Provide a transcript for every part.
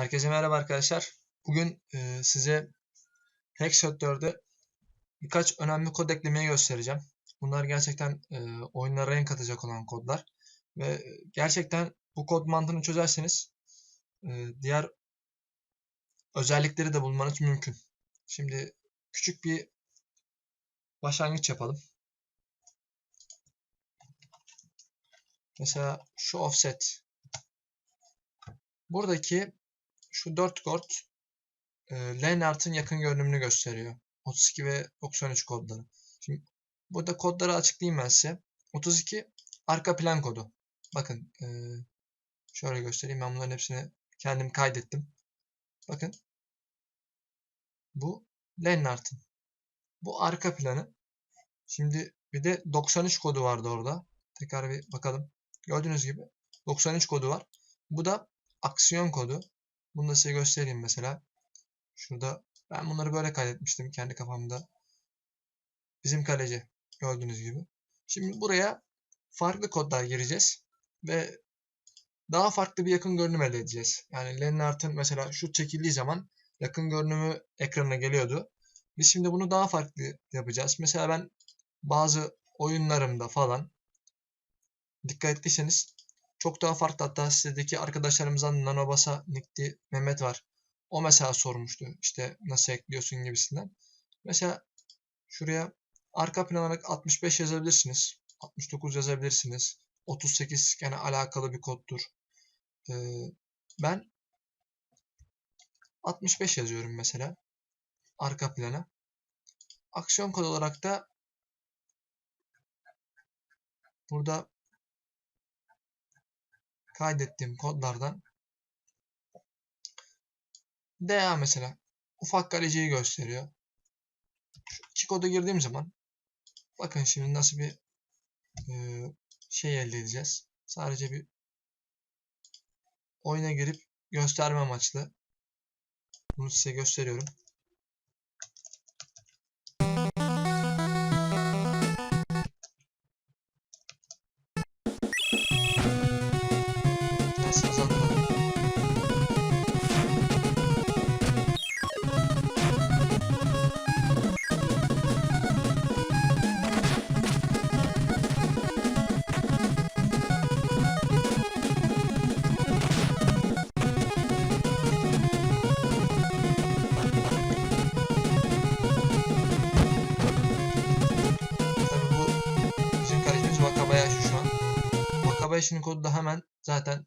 Herkese merhaba arkadaşlar. Bugün e, size Hexshot 4'e birkaç önemli kod eklemeyi göstereceğim. Bunlar gerçekten e, oyunlara renk katacak olan kodlar. Ve gerçekten bu kod mantığını çözerseniz e, diğer özellikleri de bulmanız mümkün. Şimdi küçük bir başlangıç yapalım. Mesela şu offset. Buradaki şu 4 kod e, Lennart'ın yakın görünümünü gösteriyor. 32 ve 93 kodları. Şimdi burada kodları açıklayayım ben size. 32 arka plan kodu. Bakın e, şöyle göstereyim. Ben bunların hepsini kendim kaydettim. Bakın. Bu Lennart'ın. Bu arka planı. Şimdi bir de 93 kodu vardı orada. Tekrar bir bakalım. Gördüğünüz gibi 93 kodu var. Bu da aksiyon kodu. Bunu da size göstereyim mesela. Şurada ben bunları böyle kaydetmiştim kendi kafamda. Bizim kaleci gördüğünüz gibi. Şimdi buraya farklı kodlar gireceğiz ve daha farklı bir yakın görünüm elde edeceğiz. Yani Lennart'ın mesela şu çekildiği zaman yakın görünümü ekranına geliyordu. Biz şimdi bunu daha farklı yapacağız. Mesela ben bazı oyunlarımda falan dikkat ettiyseniz çok daha farklı hatta sitedeki arkadaşlarımızdan Nanobasa Nick'ti Mehmet var. O mesela sormuştu işte nasıl ekliyorsun gibisinden. Mesela şuraya arka plan olarak 65 yazabilirsiniz. 69 yazabilirsiniz. 38 gene alakalı bir koddur. Ee, ben 65 yazıyorum mesela. Arka plana. Aksiyon kod olarak da burada kaydettiğim kodlardan DA mesela ufak kaleciyi gösteriyor. Şu iki koda girdiğim zaman bakın şimdi nasıl bir e, şey elde edeceğiz. Sadece bir oyuna girip gösterme amaçlı bunu size gösteriyorum. Wakabayashi'nin kodu da hemen zaten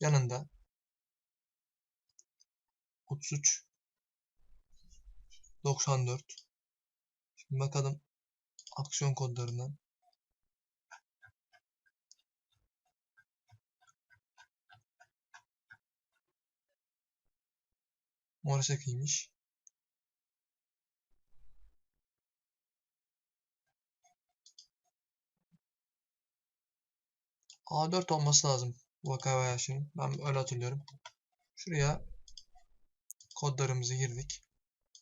yanında. 33 94 Şimdi bakalım aksiyon kodlarından. Morisaki'ymiş. A4 olması lazım Wakabayashi'nin. Ben öyle hatırlıyorum. Şuraya kodlarımızı girdik.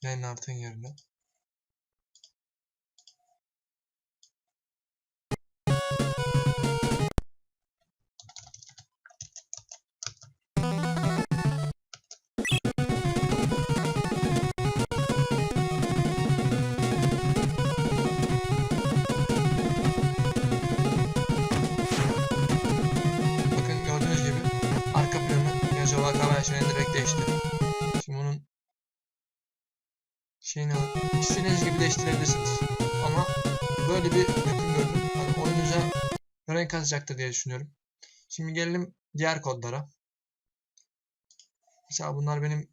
Lennart'ın yerine. Yazıyor Wakabayashi'nin direkt değişti. Şimdi bunun şeyini alıp istediğiniz gibi değiştirebilirsiniz. Ama böyle bir yakın görünüm hani oyununuza renk katacaktır diye düşünüyorum. Şimdi gelelim diğer kodlara. Mesela bunlar benim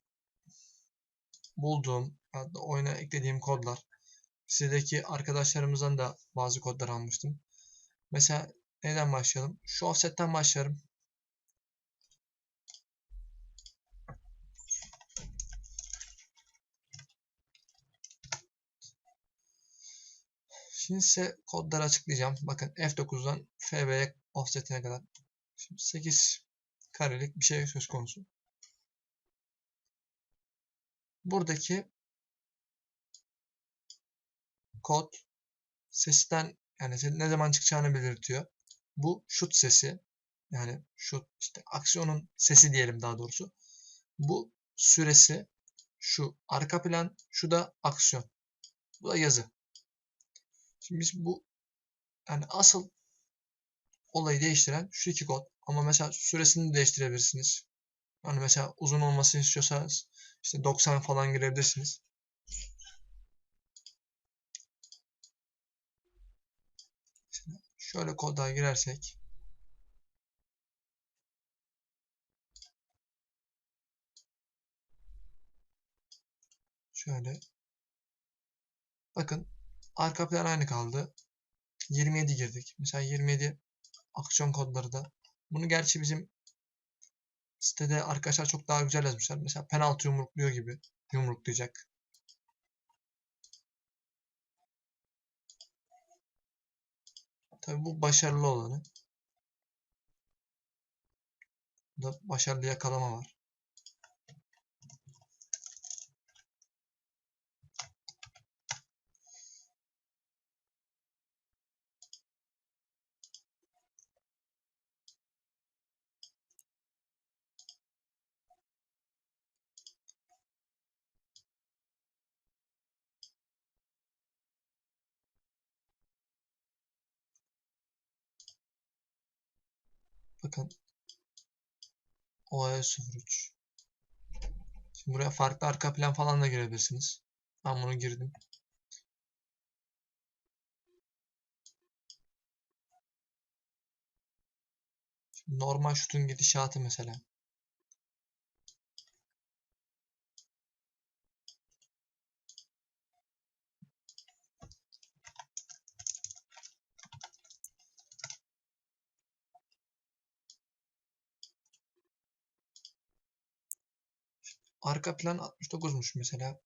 bulduğum, hatta oyuna eklediğim kodlar. Sitedeki arkadaşlarımızdan da bazı kodlar almıştım. Mesela neden başlayalım? Şu offset'ten başlarım. Şimdi size kodları açıklayacağım. Bakın F9'dan FB'ye offset'ine kadar. Şimdi 8 karelik bir şey söz konusu. Buradaki kod sesten yani ne zaman çıkacağını belirtiyor. Bu şut sesi yani şut işte aksiyonun sesi diyelim daha doğrusu. Bu süresi, şu arka plan, şu da aksiyon. Bu da yazı. Şimdi biz bu yani asıl olayı değiştiren şu iki kod. Ama mesela süresini değiştirebilirsiniz. Yani mesela uzun olmasını istiyorsanız işte 90 falan girebilirsiniz. Şimdi şöyle koda girersek şöyle bakın arka plan aynı kaldı. 27 girdik. Mesela 27 aksiyon kodları da. Bunu gerçi bizim sitede arkadaşlar çok daha güzel yazmışlar. Mesela penaltı yumrukluyor gibi yumruklayacak. Tabi bu başarılı olanı. Burada başarılı yakalama var. Bakın OS 03 Şimdi buraya farklı arka plan falan da girebilirsiniz. Ben bunu girdim. Normal şutun gidişatı mesela. Arka plan 69'muş mesela.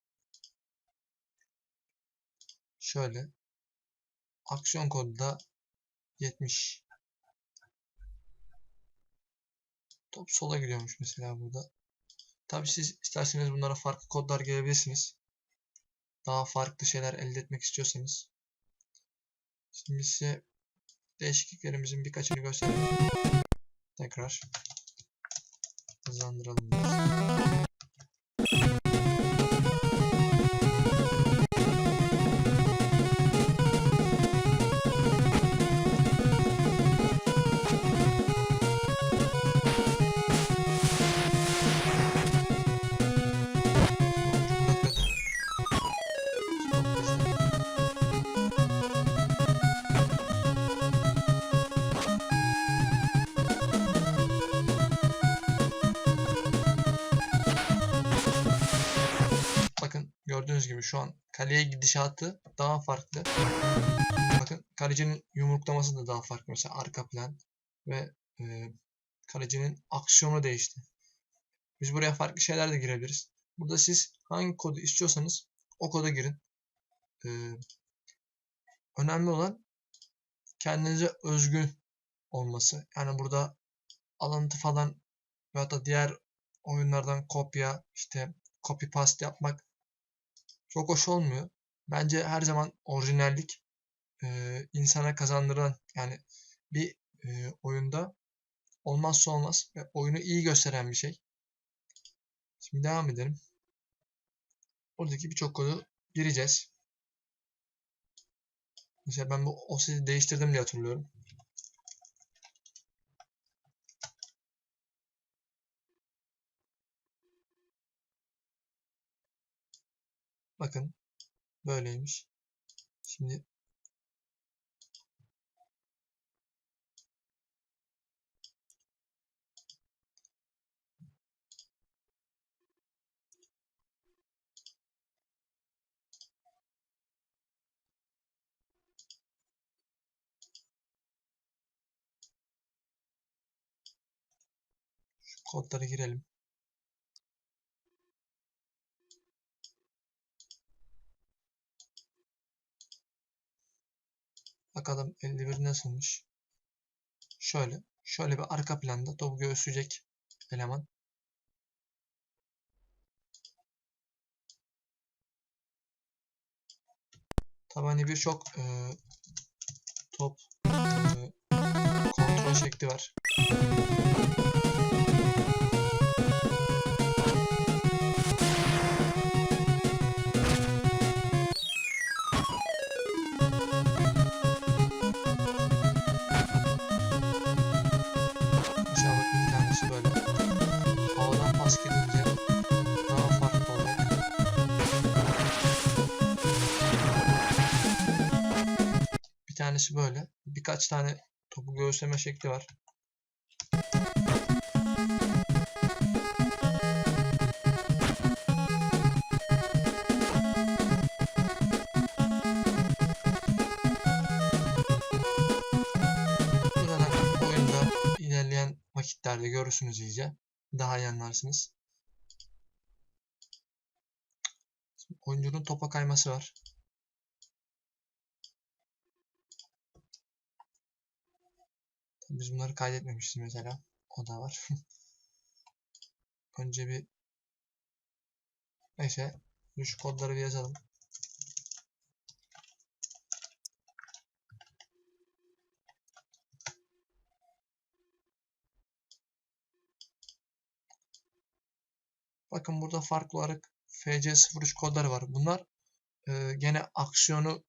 Şöyle. Aksiyon kodu da 70. Top sola gidiyormuş mesela burada. Tabi siz isterseniz bunlara farklı kodlar gelebilirsiniz. Daha farklı şeyler elde etmek istiyorsanız. Şimdi size değişikliklerimizin birkaçını göstereyim. Tekrar hızlandıralım. Gördüğünüz gibi şu an kaleye gidişatı daha farklı. Bakın kalecinin yumruklaması da daha farklı. Mesela arka plan ve e, kalecinin aksiyonu değişti. Biz buraya farklı şeyler de girebiliriz. Burada siz hangi kodu istiyorsanız o koda girin. E, önemli olan kendinize özgün olması. Yani burada alıntı falan veya da diğer oyunlardan kopya işte copy paste yapmak çok hoş olmuyor. Bence her zaman orijinallik e, insana kazandıran yani bir e, oyunda olmazsa olmaz ve oyunu iyi gösteren bir şey. Şimdi devam edelim. Buradaki birçok kodu gireceğiz. Mesela ben bu o sesi değiştirdim diye hatırlıyorum. Bakın böyleymiş. Şimdi kodlara girelim. Bakalım 51 nasılmış. Şöyle. Şöyle bir arka planda topu göğüsleyecek eleman. Tabi hani birçok e, top e, kontrol şekli var. görüntüsü böyle. Havadan pas gidince daha farklı oluyor. Bir tanesi böyle. Birkaç tane topu göğüsleme şekli var. Vakitlerde görürsünüz iyice. Daha iyi anlarsınız. Oyuncunun topa kayması var. Biz bunları kaydetmemişiz mesela. O da var. Önce bir neyse şu kodları bir yazalım. Bakın burada farklı olarak FC03 kodları var. Bunlar e, gene aksiyonu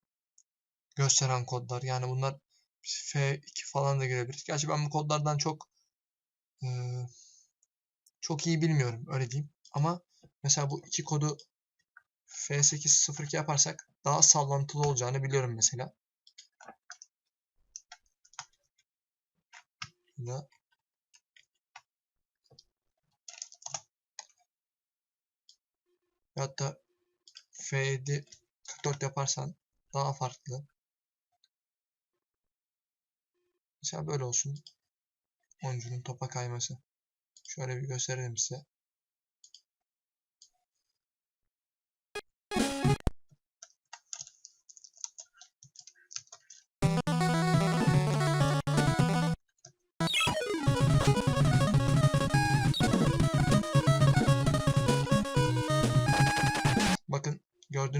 gösteren kodlar. Yani bunlar F2 falan da girebilir. Gerçi ben bu kodlardan çok e, çok iyi bilmiyorum öyle diyeyim. Ama mesela bu iki kodu F802 yaparsak daha sallantılı olacağını biliyorum mesela. Da hatta F7 44 yaparsan daha farklı. Mesela böyle olsun. Oyuncunun topa kayması. Şöyle bir gösterelim size.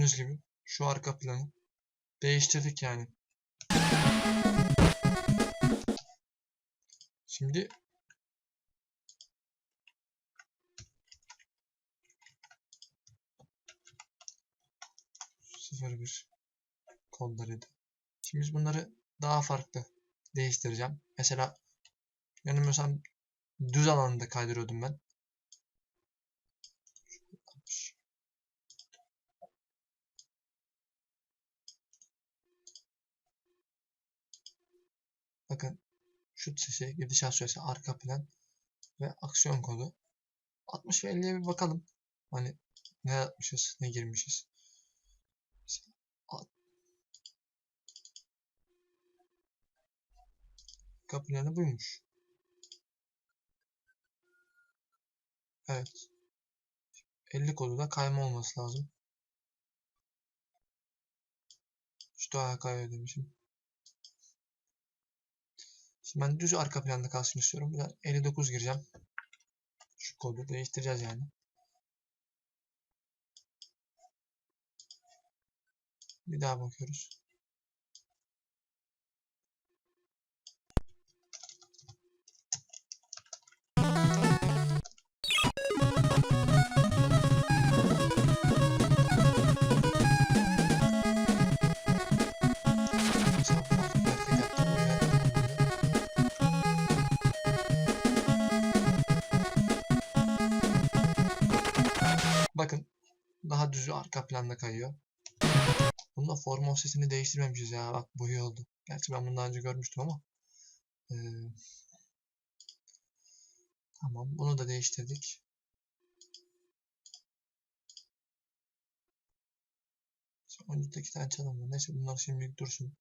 Gördüğünüz gibi şu arka planı değiştirdik yani. Şimdi sıfır bir kodlarıydı. Şimdi bunları daha farklı değiştireceğim. Mesela yanılmıyorsam düz alanda kaydırıyordum ben. Bakın şut sesi, gidişat süresi, arka plan ve aksiyon kodu. 60 ve 50'ye bir bakalım. Hani ne yapmışız, ne girmişiz. Arka planı buymuş. Evet. 50 kodu da kayma olması lazım. Şu daha kayıyor demişim. Ben düz arka planda kalsın istiyorum. De 59 gireceğim. Şu kodu değiştireceğiz yani. Bir daha bakıyoruz. Bakın daha düzü arka planda kayıyor. Bunda form offset'ini değiştirmemişiz ya. Bak bu iyi oldu. Gerçi ben bunu daha önce görmüştüm ama. Ee, tamam bunu da değiştirdik. Sonunda iki tane çalım var. Neyse bunlar şimdilik dursun.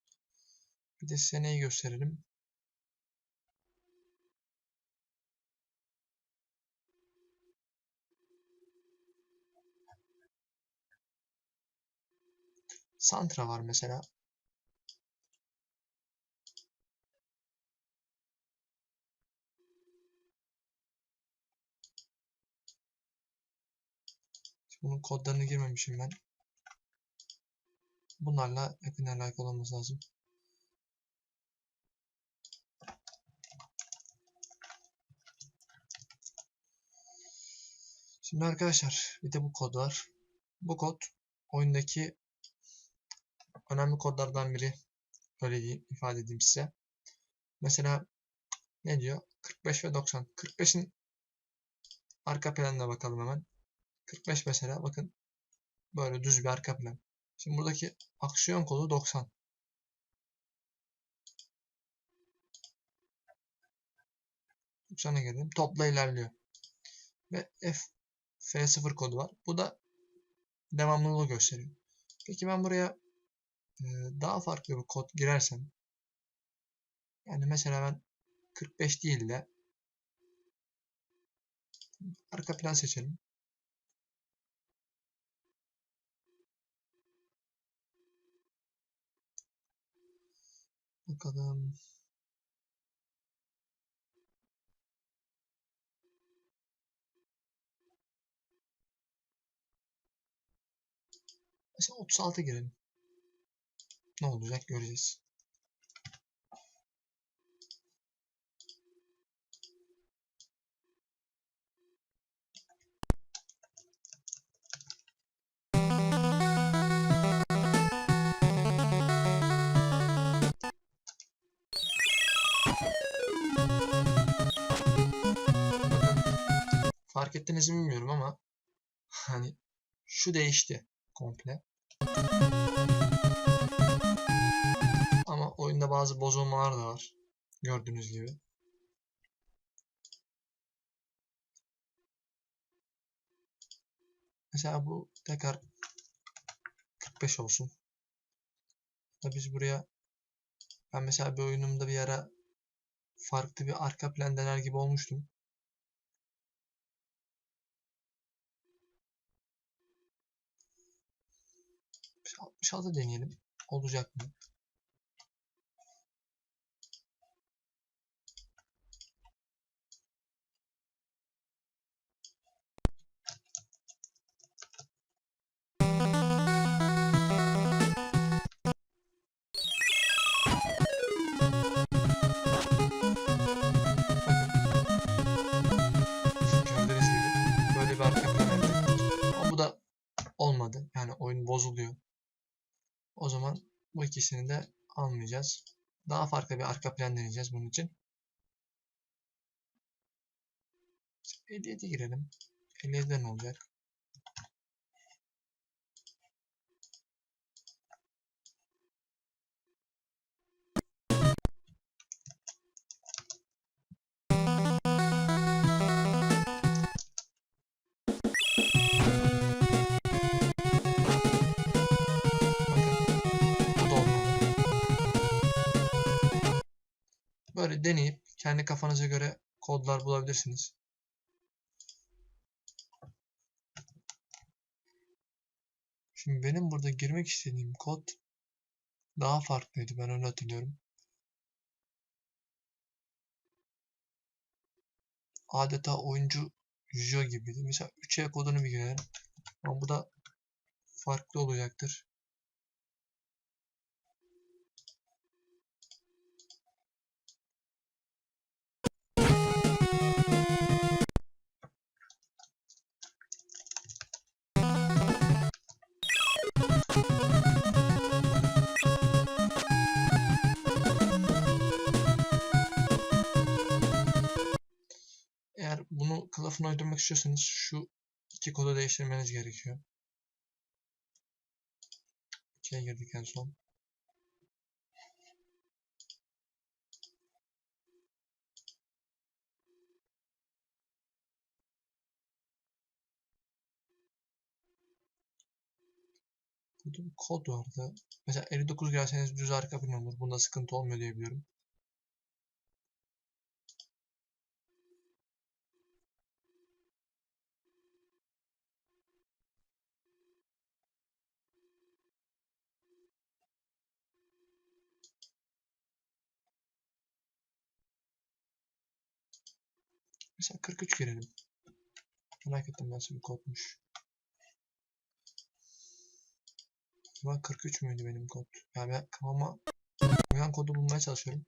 Bir de size neyi gösterelim. Santra var mesela. Bunun kodlarını girmemişim ben. Bunlarla yakın alakalı olması lazım. Şimdi arkadaşlar bir de bu kod var. Bu kod oyundaki önemli kodlardan biri. Öyle diyeyim, ifade edeyim size. Mesela ne diyor? 45 ve 90. 45'in arka planına bakalım hemen. 45 mesela bakın böyle düz bir arka plan. Şimdi buradaki aksiyon kodu 90. Sana gelelim. Topla ilerliyor. Ve F F0 kodu var. Bu da devamlılığı gösteriyor. Peki ben buraya daha farklı bir kod girersem yani mesela ben 45 değil de arka plan seçelim. Bakalım. Mesela 36 girelim. Ne olacak göreceğiz. Fark ettiniz mi bilmiyorum ama hani şu değişti komple. Oyunda bazı bozulmalar da var. Gördüğünüz gibi. Mesela bu tekrar 45 olsun. Da biz buraya ben mesela bir oyunumda bir ara farklı bir arka plan dener gibi olmuştum. Biz 66 deneyelim. Olacak mı? Bozuluyor. O zaman bu ikisini de almayacağız. Daha farklı bir arka plan deneyeceğiz bunun için. 57 girelim. 57'de ne olacak? Böyle deneyip kendi kafanıza göre kodlar bulabilirsiniz. Şimdi benim burada girmek istediğim kod daha farklıydı. Ben öyle hatırlıyorum. Adeta oyuncu yüzüyor gibiydi. Mesela 3E kodunu bir girelim. Ama bu da farklı olacaktır. Kılıfına uydurmak istiyorsanız şu iki kodu değiştirmeniz gerekiyor. 2'ye girdik en son. Burada bir kod vardı. Mesela 59 girerseniz düz arka plan olur. Bunda sıkıntı olmuyor diye Mesela 43 girelim. Merak ettim nasıl bir kodmuş. Acaba 43 müydü benim kod? Ya ben kafama uyan kodu bulmaya çalışıyorum.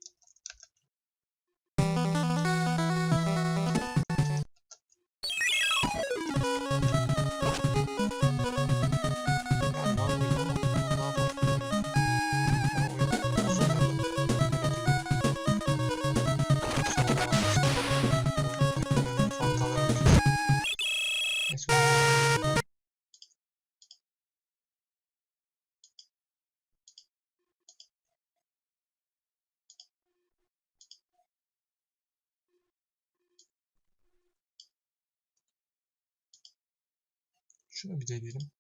Şunu bir deneyelim.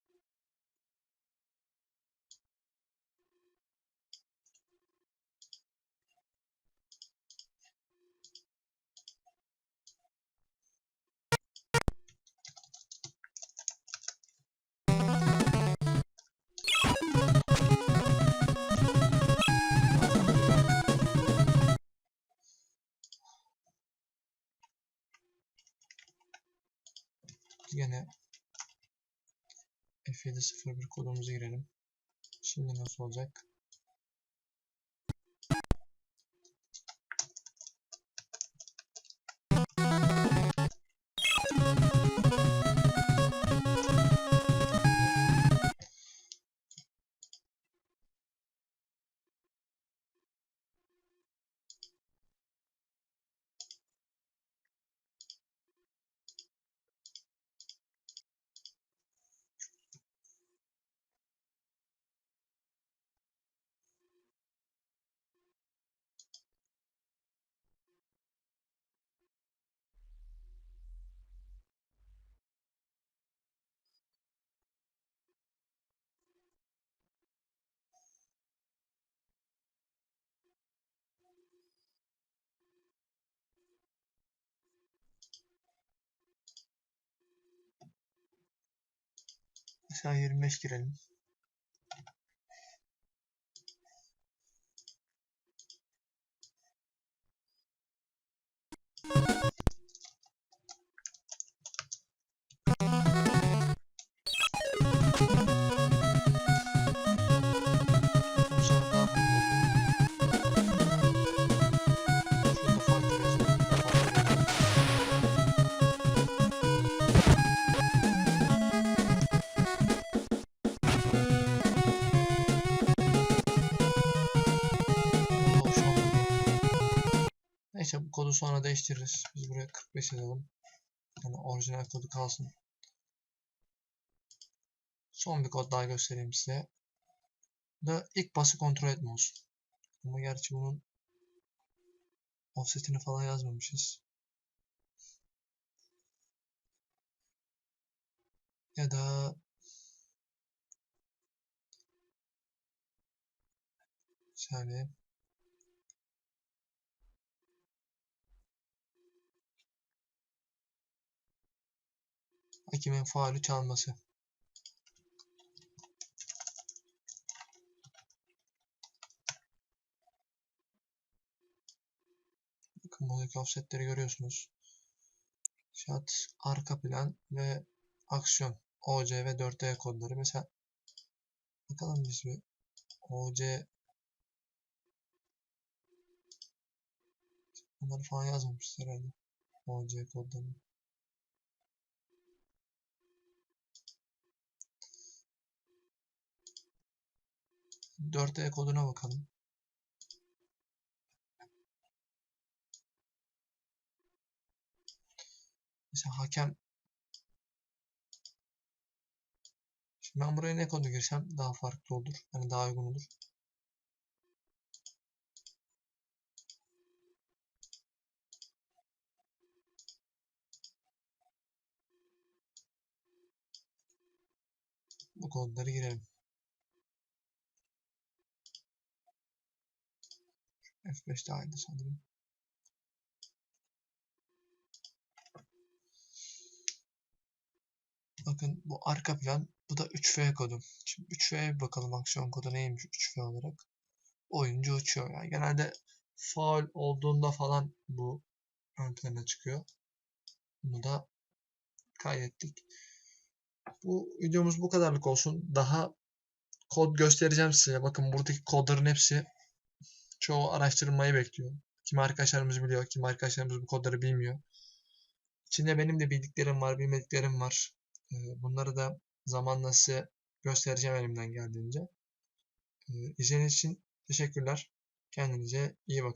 Yine F701 kodumuzu girelim. Şimdi nasıl olacak? Mesela 25 girelim. Sonra değiştiririz. Biz buraya 45 yazalım. Yani orijinal kodu kalsın. Son bir kod daha göstereyim size. Da ilk bası kontrol etme olsun. Ama gerçi bunun offsetini falan yazmamışız. Ya da bir saniye. Hakimin faulü çalması. Bakın buradaki offsetleri görüyorsunuz. Shot, arka plan ve aksiyon. OC ve 4D kodları. Mesela bakalım biz bir OC bunları falan yazmamışız herhalde. OC kodlarını. Dört E koduna bakalım. Mesela hakem Şimdi ben buraya ne kodu girsem daha farklı olur. Yani daha uygun olur. Bu kodları girelim. F5 dahildi sanırım. Bakın bu arka plan. Bu da 3F kodu. Şimdi 3F'ye bir bakalım aksiyon kodu neymiş 3F olarak. Oyuncu uçuyor. Yani genelde faul olduğunda falan bu ön plana çıkıyor. Bunu da kaydettik. Bu videomuz bu kadarlık olsun. Daha kod göstereceğim size. Bakın buradaki kodların hepsi çoğu araştırmayı bekliyor. Kim arkadaşlarımız biliyor, kim arkadaşlarımız bu kodları bilmiyor. İçinde benim de bildiklerim var, bilmediklerim var. Ee, Bunları da zamanla size göstereceğim elimden geldiğince. Ee, İzlediğiniz için teşekkürler. Kendinize iyi bakın.